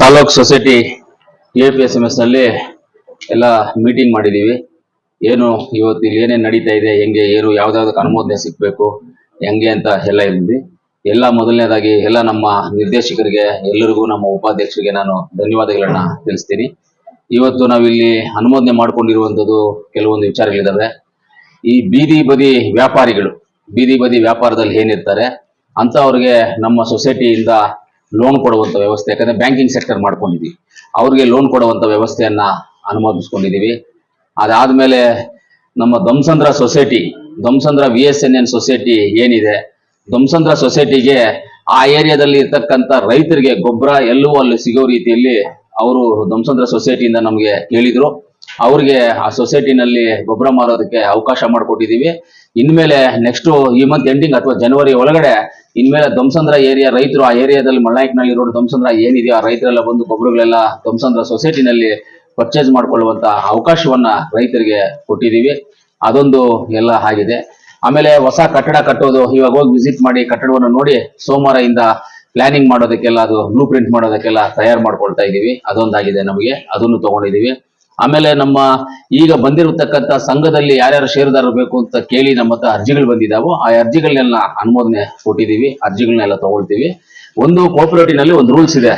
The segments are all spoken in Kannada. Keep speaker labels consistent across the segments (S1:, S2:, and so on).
S1: Taluk society A P S M ಎಸ್ನಲ್ಲಿ ಎಲ್ಲ ಮೀಟಿಂಗ್ ಮಾಡಿದೀವಿ. ಏನು ಇವತ್ತು ಇಲ್ಲಿ ಏನೇನು ನಡೀತಾ ಇದೆ, ಹೆಂಗೆ, ಏನು, ಯಾವ್ದಾವ್ದಕ್ಕೆ ಅನುಮೋದನೆ ಸಿಗ್ಬೇಕು, ಹೆಂಗೆ ಅಂತ ಎಲ್ಲ ಇದ್ವಿ ಎಲ್ಲ ಮೊದಲನೇದಾಗಿ ಎಲ್ಲ ನಮ್ಮ ನಿರ್ದೇಶಕರಿಗೆ, ಎಲ್ಲರಿಗೂ ನಮ್ಮ ಉಪಾಧ್ಯಕ್ಷರಿಗೆ ನಾನು ಧನ್ಯವಾದಗಳನ್ನ ತಿಳಿಸ್ತೀನಿ. ಇವತ್ತು ನಾವಿಲ್ಲಿ ಅನುಮೋದನೆ ಮಾಡ್ಕೊಂಡಿರುವಂಥದ್ದು ಕೆಲವೊಂದು ವಿಚಾರಗಳಿದ್ದಾವೆ. ಈ ಬೀದಿ ಬದಿ ವ್ಯಾಪಾರಿಗಳು, ಬೀದಿ ಬದಿ ವ್ಯಾಪಾರದಲ್ಲಿ ಏನಿರ್ತಾರೆ ಅಂತವ್ರಿಗೆ ನಮ್ಮ ಸೊಸೈಟಿಯಿಂದ ಲೋನ್ ಕೊಡುವಂತ ವ್ಯವಸ್ಥೆ, ಯಾಕಂದ್ರೆ ಬ್ಯಾಂಕಿಂಗ್ ಸೆಕ್ಟರ್ ಮಾಡ್ಕೊಂಡಿದ್ವಿ. ಅವ್ರಿಗೆ ಲೋನ್ ಕೊಡುವಂತ ವ್ಯವಸ್ಥೆಯನ್ನ ಅನುಮೋದಿಸ್ಕೊಂಡಿದೀವಿ. ಅದಾದ್ಮೇಲೆ ನಮ್ಮ ಧ್ವಂಸಂದ್ರ society ಧ್ವಂಸಂದ್ರ V S N N society ಏನಿದೆ ಧ್ವಂಸಂದ್ರ ಸೊಸೈಟಿಗೆ ಆ ಏರಿಯಾದಲ್ಲಿ ಇರ್ತಕ್ಕಂಥ ರೈತರಿಗೆ ಗೊಬ್ಬರ ಎಲ್ಲವೂ ಅಲ್ಲಿ ಸಿಗೋ ರೀತಿಯಲ್ಲಿ ಅವರು ಧ್ವಂಸಂದ್ರ ಸೊಸೈಟಿಯಿಂದ ನಮಗೆ ಹೇಳಿದ್ರು ಅವ್ರಿಗೆ ಆ ಸೊಸೈಟಿನಲ್ಲಿ ಗೊಬ್ಬರ ಮಾರೋದಕ್ಕೆ ಅವಕಾಶ ಮಾಡಿಕೊಟ್ಟಿದ್ದೀವಿ ಇನ್ಮೇಲೆ ನೆಕ್ಸ್ಟ್ ಈ ಮಂತ್ ಎಂಡಿಂಗ್ ಅಥವಾ ಜನವರಿ ಒಳಗಡೆ ಇನ್ಮೇಲೆ ಧ್ವಂಸಂದ್ರ ಏರಿಯಾ ರೈತರು ಆ ಏರಿಯಾದಲ್ಲಿ ಮಳ್ಳಾಯಕ್ನಲ್ಲಿ ಇರೋ ಧ್ವಂಸಂದ್ರ ಏನಿದೆಯೋ ಆ ರೈತರೆಲ್ಲ ಬಂದು ಗೊಬ್ಬರಗಳೆಲ್ಲ ಧ್ವಂಸಂದ್ರ ಸೊಸೈಟಿನಲ್ಲಿ ಪರ್ಚೇಸ್ ಮಾಡ್ಕೊಳ್ಳುವಂತ ಅವಕಾಶವನ್ನ ರೈತರಿಗೆ ಕೊಟ್ಟಿದ್ದೀವಿ ಅದೊಂದು ಎಲ್ಲ ಆಗಿದೆ. ಆಮೇಲೆ ಹೊಸ ಕಟ್ಟಡ ಕಟ್ಟೋದು, ಇವಾಗ ಹೋಗಿ ವಿಸಿಟ್ ಮಾಡಿ ಕಟ್ಟಡವನ್ನು ನೋಡಿ ಸೋಮವಾರದಿಂದ ಪ್ಲಾನಿಂಗ್ ಮಾಡೋದಕ್ಕೆಲ್ಲ ಅದು ಬ್ಲೂ ಪ್ರಿಂಟ್ ಮಾಡೋದಕ್ಕೆಲ್ಲ ತಯಾರು ಮಾಡ್ಕೊಳ್ತಾ ಇದ್ದೀವಿ ಅದೊಂದಾಗಿದೆ ನಮಗೆ. ಅದನ್ನು ತಗೊಂಡಿದೀವಿ. ಆಮೇಲೆ ನಮ್ಮ ಈಗ ಬಂದಿರತಕ್ಕಂತ ಸಂಘದಲ್ಲಿ ಯಾರ್ಯಾರು ಷೇರುದಾರರು ಬೇಕು ಅಂತ ಕೇಳಿ ನಮ್ಮ ಹತ್ರ ಅರ್ಜಿಗಳು ಬಂದಿದಾವೋ. ಆ ಅರ್ಜಿಗಳನ್ನೆಲ್ಲ ಅನುಮೋದನೆ ಕೊಟ್ಟಿದ್ದೀವಿ ಅರ್ಜಿಗಳನ್ನೆಲ್ಲ ತಗೊಳ್ತೀವಿ. ಒಂದು ಕೋಪರೇಟಿವ್ನಲ್ಲಿ ಒಂದು ರೂಲ್ಸ್ ಇದೆ.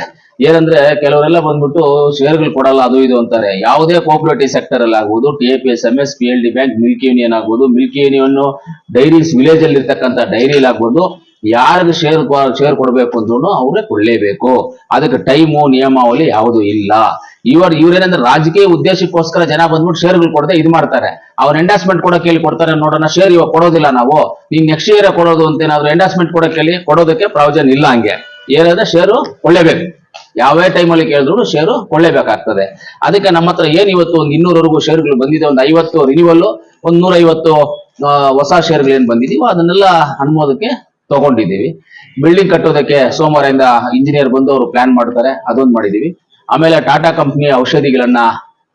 S1: ಏನಂದ್ರೆ ಕೆಲವರೆಲ್ಲ ಬಂದ್ಬಿಟ್ಟು ಶೇರ್ಗಳು ಕೊಡಲ್ಲ, ಅದು ಇದು ಅಂತಾರೆ. ಯಾವುದೇ ಕೋಪರೇಟಿವ್ ಸೆಕ್ಟರ್ ಅಲ್ಲಿ ಆಗ್ಬೋದು T A P S M S P L D bank milk union ಆಗ್ಬೋದು ಮಿಲ್ಕ್ ಯೂನಿಯನ್ ಡೈರೀಸ್ ವಿಲೇಜ್ ಅಲ್ಲಿ ಇರ್ತಕ್ಕಂಥ ಡೈರಿ ಆಗ್ಬೋದು. ಯಾರಿಗೆ ಶೇರ್ ಶೇರ್ ಕೊಡಬೇಕು ಅಂದ್ರೂ ಅವರೇ ಕೊಡ್ಲೇಬೇಕು. ಅದಕ್ಕೆ ಟೈಮು, ನಿಯಮಾವಳಿ ಯಾವುದು ಇಲ್ಲ. ಇವರು ಇವ್ರೇನಂದ್ರೆ ರಾಜಕೀಯ ಉದ್ದೇಶಕ್ಕೋಸ್ಕರ ಜನ ಬಂದ್ಬಿಟ್ಟು ಶೇರ್ಗಳು ಕೊಡದೆ ಇದು ಮಾಡ್ತಾರೆ. ಅವ್ರ ಎಂಡಾಸ್ಮೆಂಟ್ ಕೊಡಕ್ಕೆ ಕೇಳಿ ಕೊಡ್ತಾರೆ, ನೋಡೋಣ ಶೇರ್ ಇವಾಗ ಕೊಡೋದಿಲ್ಲ ನಾವು. ನೀನ್ ನೆಕ್ಸ್ಟ್ ಇಯರ್ ಕೊಡೋದು ಅಂತ ಏನಾದ್ರು ಎಂಡಾಸ್ಮೆಂಟ್ ಕೊಡಕ್ಕೆ ಕೇಳಿ ಕೊಡೋದಕ್ಕೆ ಪ್ರಾವಿಜನ್ ಇಲ್ಲ ಹಂಗೆ. ಏನಂದ್ರೆ ಶೇರು ಕೊಳ್ಳೇಬೇಕು ಯಾವ್ಯಾವ ಟೈಮಲ್ಲಿ ಕೇಳಿದ್ರು ಶೇರು ಕೊಳ್ಳೇಬೇಕಾಗ್ತದೆ ಅದಕ್ಕೆ ನಮ್ಮ ಹತ್ರ ಏನ್ ಇವತ್ತು ಒಂದು ಇನ್ನೂರವರೆಗೂ ಶೇರ್ಗಳು ಬಂದಿದೆ, ಒಂದು ಐವತ್ತು ರಿನಿವಲ್ ಒಂದ್ ನೂರೈವತ್ತು ಹೊಸ ಶೇರ್ಗಳು ಏನ್ ಬಂದಿದೀವೋ ಅದನ್ನೆಲ್ಲ ಅನ್ಮೋದಕ್ಕೆ ತಗೊಂಡಿದ್ದೀವಿ. ಬಿಲ್ಡಿಂಗ್ ಕಟ್ಟೋದಕ್ಕೆ ಸೋಮವಾರದಿಂದ ಇಂಜಿನಿಯರ್ ಬಂದು ಅವರು ಪ್ಲಾನ್ ಮಾಡ್ತಾರೆ, ಅದೊಂದು ಮಾಡಿದೀವಿ ಆಮೇಲೆ ಟಾಟಾ ಕಂಪ್ನಿಯ ಔಷಧಿಗಳನ್ನ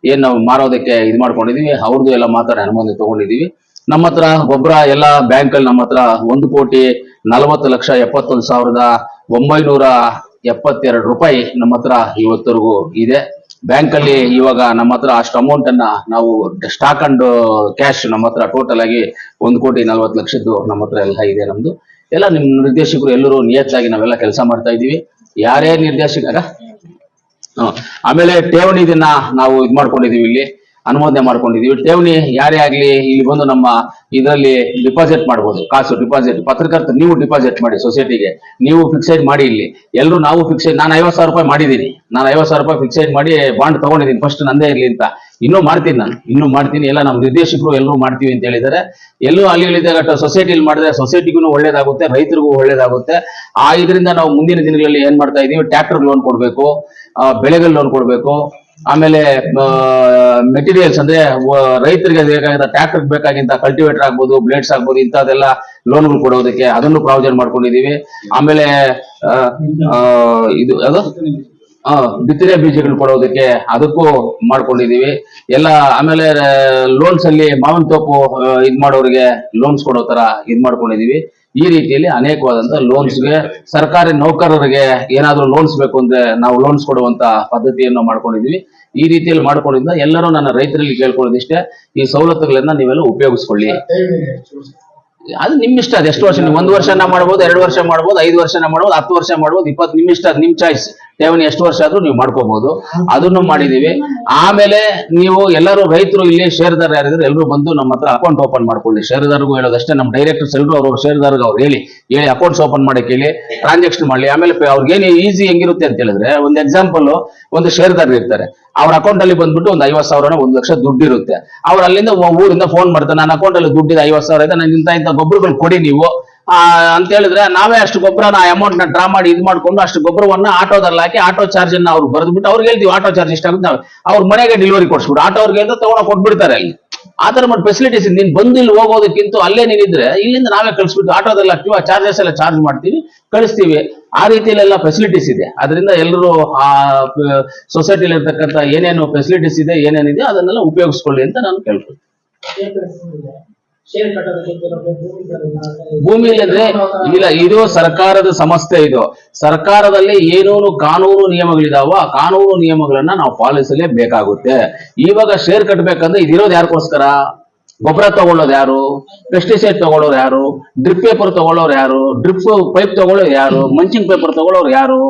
S1: ಏನ್ ನಾವು ಮಾರೋದಕ್ಕೆ ಇದು ಮಾಡ್ಕೊಂಡಿದೀವಿ. ಅವ್ರದ್ದು ಎಲ್ಲ ಮಾತ್ರ ಅನುಮೋದನೆ ತಗೊಂಡಿದೀವಿ. ನಮ್ಮ ಹತ್ರ ಗೊಬ್ಬರ ಎಲ್ಲ ಬ್ಯಾಂಕ್ ಅಲ್ಲಿ ನಮ್ಮ ಹತ್ರ ಒಂದು ಕೋಟಿ ನಲವತ್ತು ಲಕ್ಷ ಎಪ್ಪತ್ತೊಂದು ಸಾವಿರದ ಒಂಬೈನೂರ ಎಪ್ಪತ್ತೆರಡು ರೂಪಾಯಿ ನಮ್ಮ ಹತ್ರ ಇವತ್ತರೆಗೂ ಇದೆ. ಬ್ಯಾಂಕ್ ಅಲ್ಲಿ ಇವಾಗ ನಮ್ಮ ಹತ್ರ ಅಷ್ಟು ಅಮೌಂಟ್ ಅನ್ನ ನಾವು ಸ್ಟಾಕ್ ಅಂಡ್ ಕ್ಯಾಶ್ ನಮ್ಮ ಹತ್ರ ಟೋಟಲ್ ಆಗಿ ಒಂದು ಕೋಟಿ ನಲವತ್ತು ಲಕ್ಷದ್ದು ನಮ್ಮ ಹತ್ರ ಎಲ್ಲ ಇದೆ ನಮ್ದು. ಎಲ್ಲ ನಿಮ್ ನಿರ್ದೇಶಕರು ಎಲ್ಲರೂ ನಿಯತ್ತಾಗಿ ನಾವೆಲ್ಲ ಕೆಲಸ ಮಾಡ್ತಾ ಇದೀವಿ ಯಾರೇ ನಿರ್ದೇಶಕರ. ಆಮೇಲೆ ಠೇವಣಿ ಇದನ್ನ ನಾವು ಇದ್ ಮಾಡ್ಕೊಂಡಿದೀವಿ ಇಲ್ಲಿ, ಅನುಮೋದನೆ ಮಾಡ್ಕೊಂಡಿದೀವಿ. ಠೇವಣಿ ಯಾರೇ ಆಗ್ಲಿ ಇಲ್ಲಿ ಬಂದು ನಮ್ಮ ಇದರಲ್ಲಿ ಡಿಪಾಸಿಟ್ ಮಾಡ್ಬೋದು. ಕಾಸು ಡಿಪಾಸಿಟ್ ಪತ್ರಕರ್ತ ನೀವು ಡಿಪಾಸಿಟ್ ಮಾಡಿ ಸೊಸೈಟಿಗೆ ನೀವು ಫಿಕ್ಸೈಡ್ ಮಾಡಿ ಇಲ್ಲಿ. ಎಲ್ಲರೂ ನಾವು ಫಿಕ್ಸೈಡ್ ನಾನು ಐವತ್ತು ಸಾವಿರ ರೂಪಾಯಿ ಮಾಡಿದೀನಿ ನಾನು ಐವತ್ತು ಸಾವಿರ ರೂಪಾಯಿ ಫಿಕ್ಸೈಡ್ ಮಾಡಿ ಬಾಂಡ್ ತಗೊಂಡಿದ್ದೀನಿ. ಫಸ್ಟ್ ನಂದೇ ಇರ್ಲಿ ಅಂತ. ಇನ್ನೂ ಮಾಡ್ತೀನಿ ನಾನು. ಇನ್ನೂ ಮಾಡ್ತೀನಿ. ಎಲ್ಲ ನಮ್ಮ ನಿರ್ದೇಶಕರು ಎಲ್ಲರೂ ಮಾಡ್ತೀವಿ ಅಂತ ಹೇಳಿದ್ದಾರೆ. ಎಲ್ಲೂ ಅಲ್ಲಿ ಹೇಳಿದಾಗ ಸೊಸೈಟಿಲಿ ಮಾಡಿದ್ರೆ ಸೊಸೈಟಿಗೂ ಒಳ್ಳೇದಾಗುತ್ತೆ, ರೈತರಿಗೂ ಒಳ್ಳೇದಾಗುತ್ತೆ. ಆ ಇದರಿಂದ ನಾವು ಮುಂದಿನ ದಿನಗಳಲ್ಲಿ ಏನ್ ಮಾಡ್ತಾ ಇದೀವಿ? ಟ್ರ್ಯಾಕ್ಟರ್ ಲೋನ್ ಕೊಡ್ಬೇಕು. ಬೆಳೆಗಳ ಲೋನ್ ಕೊಡ್ಬೇಕು ಆಮೇಲೆ ಮೆಟೀರಿಯಲ್ಸ್ ಅಂದ್ರೆ ರೈತರಿಗೆ ಬೇಕಾಗಿದ್ದ ಟ್ರ್ಯಾಕ್ಟರ್ ಬೇಕಾಗಿಂತ ಕಲ್ಟಿವೇಟರ್ ಆಗ್ಬೋದು ಬ್ಲೇಡ್ಸ್ ಆಗ್ಬೋದು, ಇಂಥದ್ದೆಲ್ಲ ಲೋನ್ಗಳು ಕೊಡೋದಕ್ಕೆ ಅದನ್ನು ಪ್ರಾವಿಜನ್ ಮಾಡ್ಕೊಂಡಿದೀವಿ ಆಮೇಲೆ ಇದು, ಅದು? ಬಿತ್ತನೆ ಬೀಜಗಳು ಕೊಡೋದಕ್ಕೆ ಅದಕ್ಕೂ ಮಾಡ್ಕೊಂಡಿದೀವಿ ಎಲ್ಲ, ಆಮೇಲೆ ಲೋನ್ಸ್ ಅಲ್ಲಿ ಮಾವಿನ ತೋಪು ಇದ್ ಮಾಡೋರಿಗೆ ಲೋನ್ಸ್ ಕೊಡೋ ತರ ಇದ್ ಮಾಡ್ಕೊಂಡಿದೀವಿ ಈ ರೀತಿಯಲ್ಲಿ ಅನೇಕವಾದಂತ ಲೋನ್ಸ್ಗೆ ಸರ್ಕಾರಿ ನೌಕರರಿಗೆ ಏನಾದ್ರೂ ಲೋನ್ಸ್ ಬೇಕು ಅಂದ್ರೆ ನಾವು ಲೋನ್ಸ್ ಕೊಡುವಂತ ಪದ್ಧತಿಯನ್ನು ಮಾಡ್ಕೊಂಡಿದ್ವಿ. ಈ ರೀತಿಯಲ್ಲಿ ಮಾಡ್ಕೊಂಡಿದ್ದ ಎಲ್ಲರೂ ನನ್ನ ರೈತರಲ್ಲಿ ಕೇಳ್ಕೊಳ್ಳೋದಿಷ್ಟೇ, ಈ ಸವಲತ್ತುಗಳನ್ನ ನೀವೆಲ್ಲ ಉಪಯೋಗಿಸ್ಕೊಳ್ಳಿ. ಅದು ನಿಮ್ ಇಷ್ಟ, ಅದು ಎಷ್ಟು ವರ್ಷ ನೀವು ಒಂದು ವರ್ಷನ ಮಾಡ್ಬೋದು, ಎರಡು ವರ್ಷ ಮಾಡ್ಬೋದು, ಐದು ವರ್ಷನ ಮಾಡ್ಬೋದು, ಹತ್ತು ವರ್ಷ ಮಾಡ್ಬೋದು, ಇಪ್ಪತ್ತು ನಿಮ್ ಇಷ್ಟ, ಅದು ನಿಮ್ ಚಾಯ್ಸ್ ಠೇವಣಿ ಎಷ್ಟು ವರ್ಷ ಆದ್ರೂ ನೀವು ಮಾಡ್ಕೋಬಹುದು ಅದನ್ನು ಮಾಡಿದೀವಿ. ಆಮೇಲೆ ನೀವು ಎಲ್ಲರೂ ರೈತರು ಇಲ್ಲಿ ಶೇರ್ದಾರ ಯಾರಿದ್ರೆ ಎಲ್ಲರೂ ಬಂದು ನಮ್ಮ ಹತ್ರ ಅಕೌಂಟ್ ಓಪನ್ ಮಾಡ್ಕೊಳ್ಳಿ. ಶೇರ್ದಾರ್ಗೂ ಹೇಳೋದಷ್ಟೇ, ನಮ್ಮ ಡೈರೆಕ್ಟರ್ಸ್ ಎಲ್ಲರೂ ಅವ್ರ ಶೇರ್ದಾರ್ಗ ಅವ್ರು ಹೇಳಿ ಹೇಳಿ ಅಕೌಂಟ್ಸ್ ಓಪನ್ ಮಾಡಕ್ಕೆ ಹೇಳಿ ಟ್ರಾನ್ಸಾಕ್ಷನ್ ಮಾಡಲಿ. ಆಮೇಲೆ ಅವ್ರಿಗೆ ಏನು ಈಸಿ ಹೆಂಗಿರುತ್ತೆ ಅಂತ ಹೇಳಿದ್ರೆ, ಒಂದು ಎಕ್ಸಾಂಪಲ್ ಒಂದು ಶೇರ್ದಾರ್ ಇರ್ತಾರೆ. ಅವ್ರ ಅಕೌಂಟ್ ಅಲ್ಲಿ ಬಂದ್ಬಿಟ್ಟು ಒಂದು ಐವತ್ತು ಸಾವಿರ ಒಂದು ಲಕ್ಷ ದುಡ್ಡು ಇರುತ್ತೆ. ಅವ್ರ ಅಲ್ಲಿಂದ ಊರಿಂದ ಫೋನ್ ಮಾಡ್ತಾರೆ, ನನ್ನ ಅಕೌಂಟ್ ಅಲ್ಲಿ ದುಡ್ಡಿದೆ ಐವತ್ತು ಸಾವಿರ ಇದೆ ನಾನು ಇಂತ ಇಂಥ ಗೊಬ್ಬರಗಳು ಕೊಡಿ ನೀವು. ಅಂತ ಹೇಳಿದ್ರೆ ನಾವೇ ಅಷ್ಟು ಗೊಬ್ಬರನ ಅಮೌಂಟ್ನ ಡ್ರಾ ಮಾಡಿ ಇದು ಮಾಡ್ಕೊಂಡು ಅಷ್ಟು ಗೊಬ್ಬರವನ್ನ ಆಟೋದಲ್ಲಿ ಹಾಕಿ ಆಟೋ ಚಾರ್ಜ್ ಅನ್ನ ಅವ್ರು ಬರೆದ್ಬಿಟ್ಟು ಅವ್ರಿಗೆ ಹೇಳ್ತೀವಿ ಆಟೋ ಚಾರ್ಜ್ ಇಷ್ಟಾಗುತ್ತೆ ನಾವು ಅವ್ರ ಮನೆಗೆ ಡೆಲಿವರಿ ಕೊಡ್ಸ್ಬಿಟ್ಟು ಆಟೋ ಅವ್ರಿಗೆ ಅಂತ ತಗೊಂಡು ಕೊಟ್ಬಿಡ್ತಾರೆ ಅಲ್ಲಿ. ಆ ತರ ಮಾಡಿ ಫೆಸಿಲಿಟೀಸ್ ನೀನ್ ಬಂದು ಹೋಗೋದಕ್ಕಿಂತ ಅಲ್ಲೇ ನೀನಿದ್ರೆ ಇಲ್ಲಿಂದ ನಾವೇ ಕಳಿಸ್ಬಿಟ್ಟು ಆಟೋದಲ್ಲಿ ಹಾಕ್ತಿವಿ, ಆ ಚಾರ್ಜಸ್ ಎಲ್ಲ ಚಾರ್ಜ್ ಮಾಡ್ತೀವಿ, ಕಳಿಸ್ತೀವಿ. ಆ ರೀತಿಯಲ್ಲೆಲ್ಲ ಫೆಸಿಲಿಟೀಸ್ ಇದೆ. ಅದರಿಂದ ಎಲ್ಲರೂ ಆ ಸೊಸೈಟಿಲಿ ಇರ್ತಕ್ಕಂಥ ಏನೇನು ಫೆಸಿಲಿಟೀಸ್ ಇದೆ, ಏನೇನಿದೆ ಅದನ್ನೆಲ್ಲ ಉಪಯೋಗಿಸ್ಕೊಳ್ಳಿ ಅಂತ ನಾನು ಕೇಳ್ತೀನಿ
S2: ಶೇರ್ ಕಟ್ಟೋದಕ್ಕೆ ಕೆಲವೊಬ್ಬರು ಭೂಮಿ
S1: ಅಂದ್ರೆ ಇಲ್ಲ, ಇದು ಸರ್ಕಾರದ ಸಮಸ್ಯೆ ಇದು. ಸರ್ಕಾರದಲ್ಲಿ ಏನೇನು ಕಾನೂನು ನಿಯಮಗಳಿದಾವೋ ಆ ಕಾನೂನು ನಿಯಮಗಳನ್ನ ನಾವು ಪಾಲಿಸಲೇಬೇಕಾಗುತ್ತೆ. ಇವಾಗ ಶೇರ್ ಕಟ್ಟಬೇಕಂದ್ರೆ ಇದಿರೋದು ಯಾರಿಗೋಸ್ಕರ? ಗೊಬ್ಬರ ತಗೊಳ್ಳೋದು ಯಾರು? ಪೆಸ್ಟಿಸೈಡ್ ತಗೊಳ್ಳೋರು ಯಾರು? ಡ್ರಿಪ್ ಪೇಪರ್ ತಗೊಳ್ಳೋರು ಯಾರು? ಡ್ರಿಪ್ ಪೈಪ್ ತಗೊಳ್ಳೋರು ಯಾರು? ಮಂಚಿಂಗ್ ಪೇಪರ್ ತಗೊಳ್ಳೋರು ಯಾರು?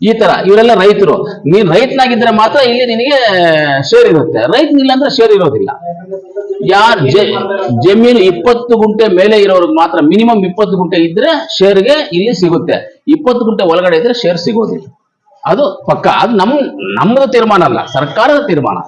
S1: ಈ ತರ, ಇವರೆಲ್ಲ ರೈತರು. ನೀನ್ ರೈತನಾಗಿದ್ರೆ ಮಾತ್ರ ಇಲ್ಲಿ ನಿನಗೆ ಶೇರ್ ಇರುತ್ತೆ. ರೈತನಿಲ್ಲ ಅಂದ್ರೆ ಶೇರ್ ಇರೋದಿಲ್ಲ. ಯಾರ್ ಜಮೀನು ಇಪ್ಪತ್ತು ಗುಂಟೆ ಮೇಲೆ ಇರೋರ್ಗೆ ಮಾತ್ರ, ಮಿನಿಮಮ್ ಇಪ್ಪತ್ತು ಗುಂಟೆ ಇದ್ರೆ ಶೇರ್ಗೆ ಇಲ್ಲಿ ಸಿಗುತ್ತೆ. ಇಪ್ಪತ್ತು ಗುಂಟೆ ಒಳಗಡೆ ಇದ್ರೆ ಶೇರ್ ಸಿಗೋದಿಲ್ಲ. ಅದು ಪಕ್ಕ, ಅದು ನಮ್ ನಮ್ಮದು ತೀರ್ಮಾನ ಅಲ್ಲ, ಸರ್ಕಾರದ ತೀರ್ಮಾನ.